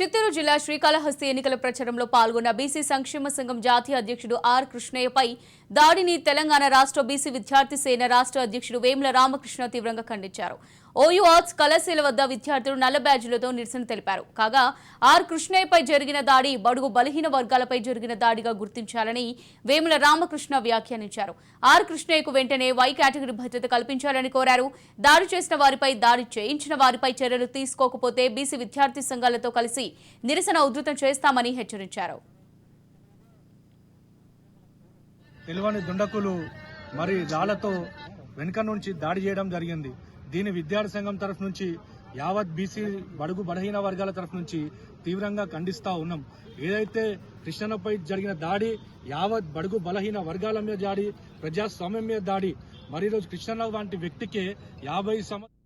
చిత్తూరు జిల్లా శ్రీకాళహస్తి ఎన్నికల ప్రచారంలో పాల్గొన్న బీసీ సంక్షేమ సంఘం జాతీయ అధ్యక్షుడు ఆర్ కృష్ణయ్యపై దాడిని తెలంగాణ రాష్ట్ర బీసీ విద్యార్థి సేన రాష్ట్ర అధ్యక్షుడు వేముల రామకృష్ణ తీవ్రంగా ఖండించారు. ఓయూ ఆర్ట్స్ కళాశాల వద్ద విద్యార్థులు నల్ల బ్యాడ్జీలతో నిరసన తెలిపారు. కాగా ఆర్ కృష్ణయ్యపై జరిగిన దాడి బడుగు బలహీన వర్గాలపై జరిగిన దాడిగా గుర్తించాలని వేముల రామకృష్ణ వ్యాఖ్యానించారు. ఆర్ కృష్ణయ్యకు వెంటనే వై కేటగిరీ భద్రత కల్పించాలని కోరారు. దాడి చేసిన వారిపై దాడి చేయించిన వారిపై చర్యలు తీసుకోకపోతే బీసీ విద్యార్థి సంఘాలతో కలిసి నిరసన ఉధృతం చేస్తామని హెచ్చరించారు. తెలివని దుండకులు మరి రాళ్ళతో వెనుక నుంచి దాడి చేయడం జరిగింది. దీని విద్యార్థి సంఘం తరఫు నుంచి యావత్ బీసీ బడుగు బలహీన వర్గాల తరఫు నుంచి తీవ్రంగా ఖండిస్తా ఉన్నాం. ఏదైతే కృష్ణపై జరిగిన దాడి యావత్ బడుగు బలహీన వర్గాల మీద దాడి ప్రజాస్వామ్యం మీద దాడి మరి ఈరోజు కృష్ణరావు వంటి వ్యక్తికే యాభై సంవత్సరాలు